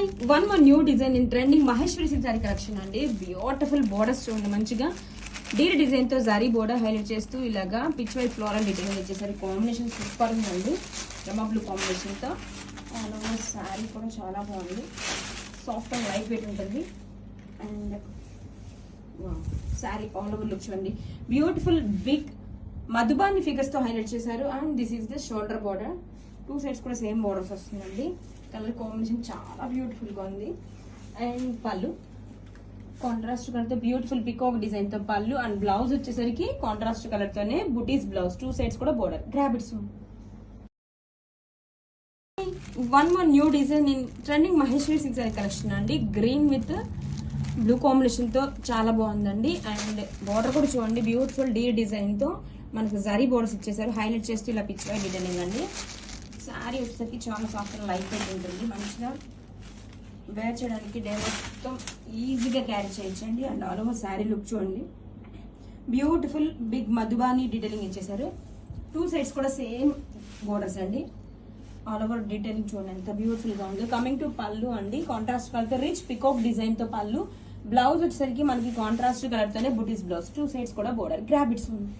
Hi one one new design in trending Maheshwari silk sari collection అండి. Beautiful borders చూడండి మంచిగా. Deer డిజైన్తో zari border highlight చేస్తూ ఇలాగా పిచ్ వైట్ ఫ్లోరల్ డిజైన్ ఇచ్చేసరి కాంబినేషన్ సూపర్ ఉందండి. రమా బ్లూ కాంబినేషన్తో. ఆల్ ఓవర్ శారీ కూడా చాలా బాగుంది. సాఫ్ట్ అండ్ లైట్ వెయిట్ ఉంటుంది. And sari all over look చూడండి బ్యూటిఫుల్ బిగ్ మధుబాని ఫిగర్స్తో హైలైట్ చేశారు. And this is the shoulder border two sides కూడా సేమ్ బోర్డర్స్ వస్తుందండి. కలర్ కాంబినేషన్ చాలా బ్యూటిఫుల్గా ఉంది. అండ్ పళ్ళు. కాంట్రాస్ట్ కలర్తో బ్యూటిఫుల్ పికాక్ డిజైన్తో పళ్ళు. అండ్ బ్లౌజ్ వచ్చేసరికి కాంట్రాస్ట్ కలర్తోనే బుటీస్ బ్లౌజ్ టూ సైడ్స్ కూడా border గ్రాబిట్స్ one one new design in trending Maheshwari six sari collection అండి. గ్రీన్ విత్ బ్లూ కాంబినేషన్తో చాలా బాగుందండి. అండ్ బార్డర్ కూడా చూడండి. బ్యూటిఫుల్ డీ డిజైన్తో మనకు జరీ బోర్డర్స్ ఇచ్చేసారు. హైలైట్ చేస్తూ ఇలా పిక్చర్ డిజైనింగ్ అండి. శారీ వచ్చేసరికి చాలా సాఫ్ట్ అండ్ లైట్ వెయిట్ ఉంటుంది. మంచిగా వేర్ చేయడానికి డే మొత్తం ఈజీగా క్యారీ చేయొచ్చండి and all over sari look చూడండి. బ్యూటిఫుల్ బిగ్ మధుబాని డీటెయిలింగ్ ఇచ్చేసారు టూ సైడ్స్ కూడా సేమ్ బోర్డర్స్ అండి. ఆల్ ఓవర్ డీటెయిలింగ్ చూడండి. ఎంత బ్యూటిఫుల్గా ఉంది. కమింగ్ టు పళ్ళు అండి. కాంట్రాస్ట్ కలర్ రిచ్ పికాక్ డిజైన్తో పళ్ళు బ్లౌజ్ వచ్చేసరికి మనకి కాంట్రాస్ట్ కలర్తోనే బుటీస్ బ్లౌజ్ టూ సైడ్స్ కూడా బోర్డర్ గ్రాబిట్స్ ఉంది